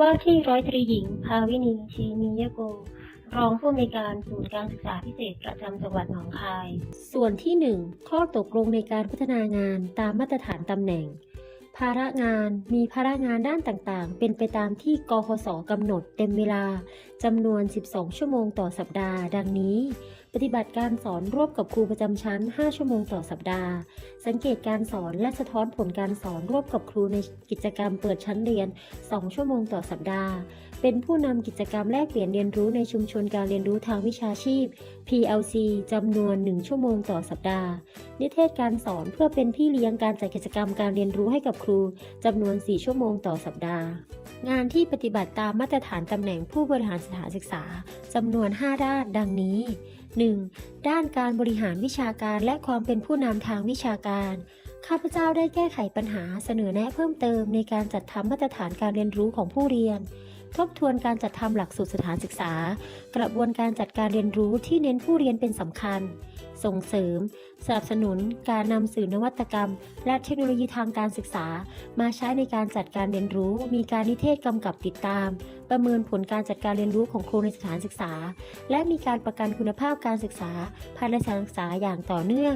ว่าที่ร้อยตรีหญิง ภาวินีชีมียโก รองผู้อำนวยการศูนย์การศึกษาพิเศษประจำจังหวัดหนองคาย ส่วนที่ 1 ข้อตกลงในการพัฒนางานตามมาตรฐานตำแหน่ง ภาระงานมีภาระงานด้านต่างๆ เป็นไปตามที่กคสกำหนดเต็มเวลาจำนวน 12 ชั่วโมงต่อสัปดาห์ ดังนี้ ปฏิบัติการสอนร่วมกับครูประจำชั้น 5 ชั่วโมงต่อสัปดาห์ สังเกตการสอนและสะท้อนผลการสอนร่วมกับครูในกิจกรรมเปิดชั้นเรียน 2 ชั่วโมงต่อสัปดาห์ เป็นผู้นำกิจกรรมแลกเปลี่ยนเรียนรู้ในชุมชนการเรียนรู้ทางวิชาชีพ PLC จำนวน 1 ชั่วโมงต่อสัปดาห์ นิเทศการสอนเพื่อเป็นพี่เลี้ยงการจัดกิจกรรมการเรียนรู้ให้กับครูจำนวน 4 ชั่วโมงต่อสัปดาห์ งานที่ปฏิบัติตามมาตรฐานตำแหน่งผู้บริหารสถานศึกษาจำนวน 5 ด้านดังนี้ 1. ด้านการบริหารวิชาการและความเป็นผู้นำทางวิชาการ ข้าพเจ้าได้แก้ไขปัญหาเสนอแนะเพิ่มเติมในการจัดทำมาตรฐานการเรียนรู้ของผู้เรียน ทบทวนการจัดทำหลักสูตรสถานศึกษา กระบวนการจัดการเรียนรู้ที่เน้นผู้เรียนเป็นสำคัญ ส่งเสริม สนับสนุน การนำสื่อนวัตกรรม และเทคโนโลยีทางการศึกษา มาใช้ในการจัดการเรียนรู้ มีการนิเทศกำกับติดตาม ประเมินผลการจัดการเรียนรู้ของครูในสถานศึกษา และมีการประกันคุณภาพการศึกษาภายในสถานศึกษาอย่างต่อเนื่อง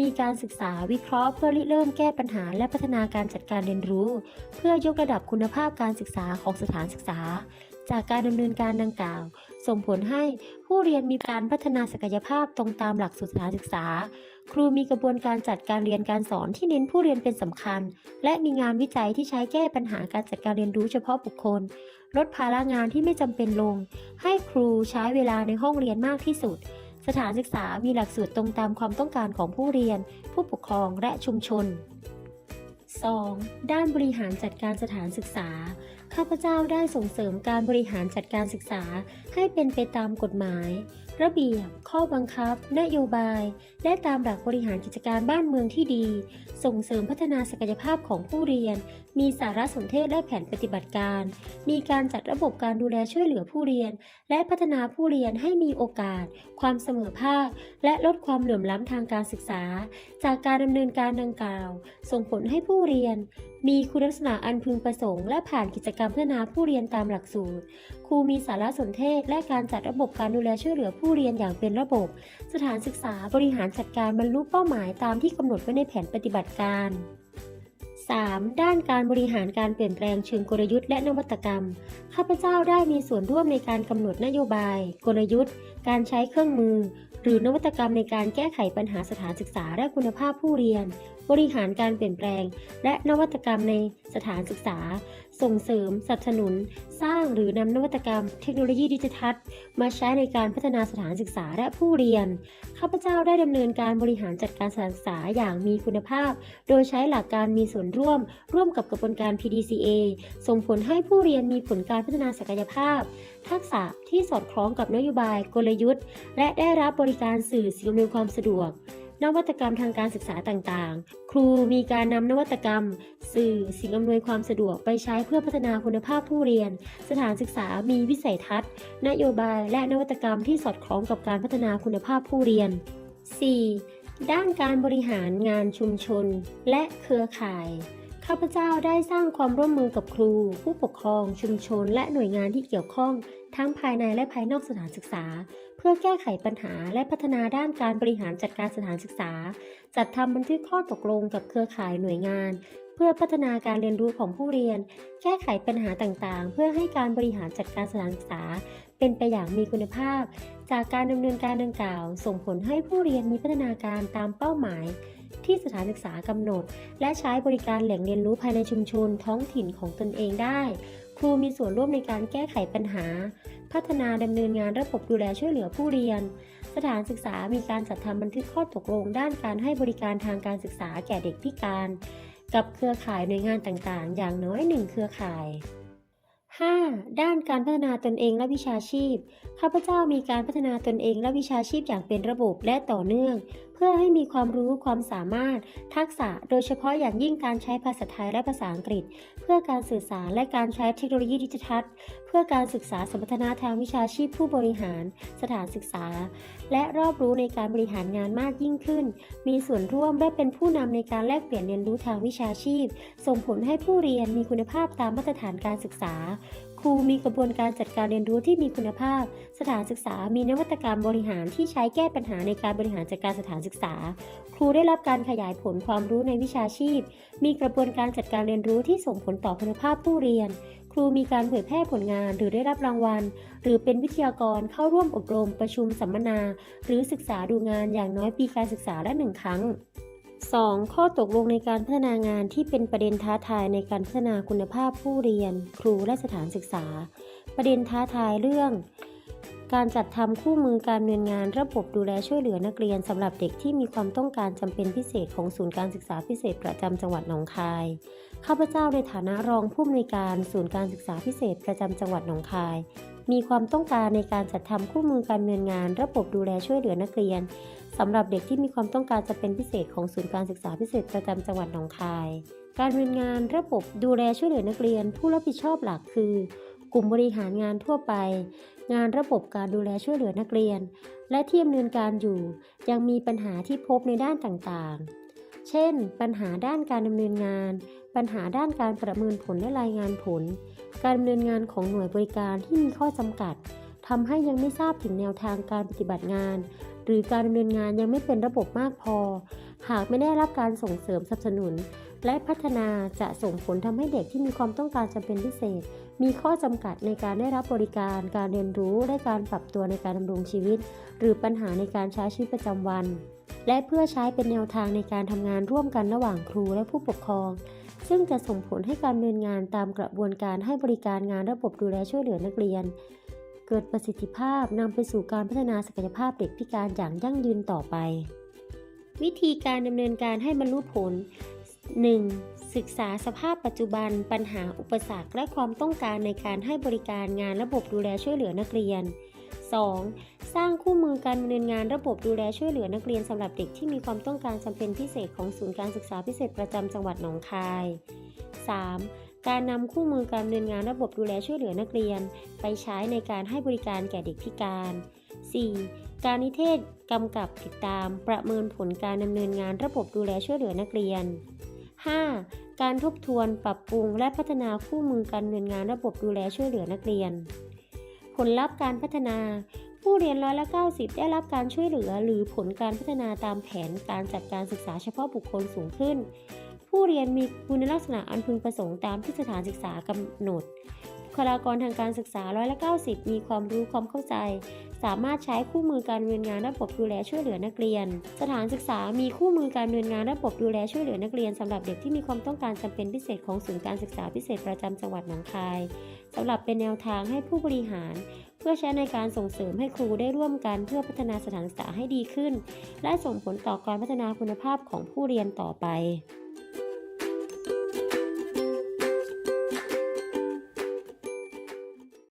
มีการศึกษาวิเคราะห์เพื่อริเริ่มแก้ปัญหา และพัฒนาการจัดการเรียนรู้ เพื่อยกระดับคุณภาพการศึกษาของสถานศึกษาจากการดำเนินการดังกล่าว ส่งผลให้ผู้เรียนมีการพัฒนาศักยภาพตรงตามหลักสูตรสถานศึกษา ครูมีกระบวนการจัดการเรียนการสอนที่เน้นผู้เรียนเป็นสำคัญ และมีงานวิจัยที่ใช้แก้ปัญหาการจัดการเรียนรู้เฉพาะบุคคล ลดภาระงานที่ไม่จำเป็นลง ให้ครูใช้เวลาในห้องเรียนมากที่สุด สถานศึกษามีหลักสูตรตรงตามความต้องการของผู้เรียน ผู้ปกครองและชุมชน 2. ด้านบริหารจัดการสถานศึกษา ข้าพเจ้าได้ส่งเสริมการบริหารจัดการศึกษาให้เป็นไปตามกฎหมาย ระเบียบ ข้อบังคับ นโยบาย และตามหลักบริหารกิจการบ้านเมืองที่ดี ส่งเสริมพัฒนาศักยภาพของผู้เรียน มีสารสนเทศและแผนปฏิบัติการ มีการจัดระบบการดูแลช่วยเหลือผู้เรียน และพัฒนาผู้เรียนให้มีโอกาส ความเสมอภาค และลดความเหลื่อมล้ำทางการศึกษา จากการดำเนินการดังกล่าว ส่งผลให้ผู้เรียน มีคุณลักษณะอันพึงประสงค์ และผ่านกิจกรรมพัฒนาผู้เรียนตามหลักสูตร ครูมีสารสนเทศ และการจัดระบบการดูแลช่วยเหลือผู้เรียนอย่างเป็นระบบ สถานศึกษาบริหารจัดการบรรลุเป้าหมายตามที่กำหนดไว้ในแผนปฏิบัติการ 3. ด้านการบริหารการเปลี่ยนแปลงเชิงกลยุทธ์และนวัตกรรม ข้าพเจ้าได้มีส่วนร่วมในการกำหนดนโยบาย กลยุทธ์ การใช้เครื่องมือ หรือนวัตกรรมในการแก้ไขปัญหาสถานศึกษาและคุณภาพผู้เรียน บริหารการเปลี่ยนแปลง และนวัตกรรมในสถานศึกษา ส่งเสริมสนับสนุน สร้างหรือนำนวัตกรรมเทคโนโลยีดิจิทัล มาใช้ในการพัฒนาสถานศึกษาและผู้เรียน ข้าพเจ้าได้ดำเนินการบริหารจัดการสถานศึกษาอย่างมีคุณภาพ โดยใช้หลักการมีส่วนร่วม ร่วมกับกระบวนการ PDCA ส่งผลให้ผู้เรียนมีผลการพัฒนาศักยภาพ ทักษะที่สอดคล้องกับนโยบายกลยุทธ์ และได้รับบริการสื่อสิ่งอำนวยความสะดวก นวัตกรรมทางการศึกษาต่างๆ ครูมีการนำนวัตกรรม สื่อสิ่งอำนวยความสะดวกไปใช้เพื่อพัฒนาคุณภาพผู้เรียน สถานศึกษามีวิสัยทัศน์ นโยบายและนวัตกรรมที่สอดคล้องกับการพัฒนาคุณภาพผู้เรียน 4. ด้านการบริหารงานชุมชน และเครือข่ายข้าพเจ้าได้สร้างความร่วมมือกับครู ผู้ปกครองชุมชน และหน่วยงานที่เกี่ยวข้อง ทั้งภายในและภายนอกสถานศึกษา เพื่อแก้ไขปัญหาและพัฒนาด้านการบริหารจัดการสถานศึกษา จัดทำบันทึกข้อตกลงกับเครือข่ายหน่วยงาน เพื่อพัฒนาการเรียนรู้ของผู้เรียน แก้ไขปัญหาต่างๆ เพื่อให้การบริหารจัดการสถานศึกษา เป็นไปอย่างมีคุณภาพ จากการดำเนินการดังกล่าว ส่งผลให้ผู้เรียนมีพัฒนาการตามเป้าหมายที่สถานศึกษากำหนด และใช้บริการแหล่งเรียนรู้ภายในชุมชนท้องถิ่นของตนเองได้ ครูมีส่วนร่วมในการแก้ไขปัญหา พัฒนาดำเนินงานระบบดูแลช่วยเหลือผู้เรียน สถานศึกษามีการจัดทำบันทึกข้อตกลงด้านการให้บริการทางการศึกษาแก่เด็กพิการ กับเครือข่ายหน่วยงานต่างๆ อย่างน้อยหนึ่งเครือข่าย 5. ด้านการพัฒนาตนเองและวิชาชีพ ข้าพเจ้ามีการพัฒนาตนเองและวิชาชีพอย่างเป็นระบบและต่อเนื่อง เพื่อให้มีความรู้ความสามารถ ทักษะโดยเฉพาะอย่างยิ่งการใช้ภาษาไทยและภาษาอังกฤษ เพื่อการสื่อสารและการใช้เทคโนโลยีดิจิทัล เพื่อการศึกษาสมรรถนะทางวิชาชีพผู้บริหาร สถานศึกษา และรอบรู้ในการบริหารงานมากยิ่งขึ้น มีส่วนร่วมและเป็นผู้นำในการแลกเปลี่ยนเรียนรู้ทางวิชาชีพ ส่งผลให้ผู้เรียนมีคุณภาพตามมาตรฐานการศึกษา ครูมีกระบวนการจัดการเรียนรู้ที่มีคุณภาพ สถานศึกษา มีนวัตกรรมบริหารที่ใช้แก้ปัญหาในการบริหารจัดการสถานศึกษา ครูได้รับการขยายผลความรู้ในวิชาชีพ มีกระบวนการจัดการเรียนรู้ที่ส่งผลต่อคุณภาพผู้เรียน ครูมีการเผยแพร่ผลงานหรือได้รับรางวัล หรือเป็นวิทยากรเข้าร่วมอบรมประชุมสัมมนา หรือศึกษาดูงานอย่างน้อยปีการศึกษาละหนึ่งครั้ง 2. ข้อตกลงในการพัฒนางานที่เป็นประเด็นท้าทายในการพัฒนาคุณภาพผู้เรียน ครูและสถานศึกษา ประเด็นท้าทายเรื่อง การจัดทำคู่มือการดำเนินงานระบบดูแลช่วยเหลือนักเรียนสำหรับเด็กที่มีความต้องการจำเป็นพิเศษของศูนย์การศึกษาพิเศษประจำจังหวัดหนองคาย ข้าพเจ้าในฐานะรองผู้อำนวยการศูนย์การศึกษาพิเศษประจำจังหวัดหนองคายมีความต้องการในการจัดทำคู่มือการดำเนินงาน ระบบดูแลช่วยเหลือนักเรียน สำหรับเด็กที่มีความต้องการจะเป็นพิเศษของศูนย์การศึกษาพิเศษประจำจังหวัดหนองคาย การดำเนินงานระบบดูแลช่วยเหลือนักเรียน ผู้รับผิดชอบหลักคือ กลุ่มบริหารงานทั่วไป งานระบบการดูแลช่วยเหลือนักเรียน และที่ดำเนินการอยู่ ยังมีปัญหาที่พบในด้านต่างๆ เช่น ปัญหาด้านการดำเนินงาน ปัญหาด้านการประเมินผลและรายงานผล การดำเนินงานของหน่วยบริการที่มีข้อจำกัดทำให้ยังไม่ทราบถึงแนวทางการปฏิบัติงาน หรือการดำเนินงานยังไม่เป็นระบบมากพอ หากไม่ได้รับการส่งเสริมสนับสนุน และพัฒนาจะส่งผลทำให้เด็กที่มีความต้องการจำเป็นพิเศษ มีข้อจำกัดในการได้รับบริการการเรียนรู้และการปรับตัวในการดำรงชีวิต หรือปัญหาในการใช้ชีวิตประจำวัน และเพื่อใช้เป็นแนวทางในการทำงานร่วมกันระหว่างครูและผู้ปกครองซึ่งจะส่งผลให้การดำเนินงานตามกระบวนการให้บริการงานระบบดูแลช่วยเหลือนักเรียน เกิดประสิทธิภาพนำไปสู่การพัฒนาศักยภาพเด็กพิการอย่างยั่งยืนต่อไป วิธีการดำเนินการให้บรรลุผล 1. ศึกษาสภาพปัจจุบัน ปัญหาอุปสรรคและความต้องการในการให้บริการงานระบบดูแลช่วยเหลือนักเรียน 2. สร้างคู่มือการดำเนินงานระบบดูแลช่วยเหลือนักเรียนสำหรับเด็กที่มีความต้องการจำเป็นพิเศษของศูนย์การศึกษาพิเศษประจำจังหวัดหนองคาย 3. การนำคู่มือการดำเนินงานระบบดูแลช่วยเหลือนักเรียน ไปใช้ในการให้บริการแก่เด็กพิการ 4. การนิเทศกำกับติดตาม ประเมินผลการดำเนินงานระบบดูแลช่วยเหลือนักเรียน 5. การทบทวนปรับปรุงและพัฒนาคู่มือการดำเนินงานระบบดูแลช่วยเหลือนักเรียน ผลลัพธ์การพัฒนา ผู้เรียนร้อยละ90 ได้รับการช่วยเหลือ หรือผลการพัฒนาตามแผนการจัดการศึกษาเฉพาะบุคคลสูงขึ้น ผู้เรียนมีคุณลักษณะอันพึงประสงค์ตามที่สถานศึกษากำหนดบุคลากรทางการศึกษาร้อยละ90 มีความรู้ความเข้าใจ สามารถใช้คู่มือการดำเนินงานระบบดูแลช่วยเหลือนักเรียน สถานศึกษามีคู่มือการดำเนินงานระบบดูแลช่วยเหลือนักเรียนสำหรับเด็กที่มีความต้องการจำเป็นพิเศษของศูนย์การศึกษาพิเศษประจำจังหวัดหนองคายสำหรับเป็นแนวทางให้ผู้บริหารเพื่อใช้ในการส่งเสริมให้ครูได้ร่วมกันเพื่อพัฒนาสถานศึกษาให้ดีขึ้น และส่งผลต่อการพัฒนาคุณภาพของผู้เรียนต่อไป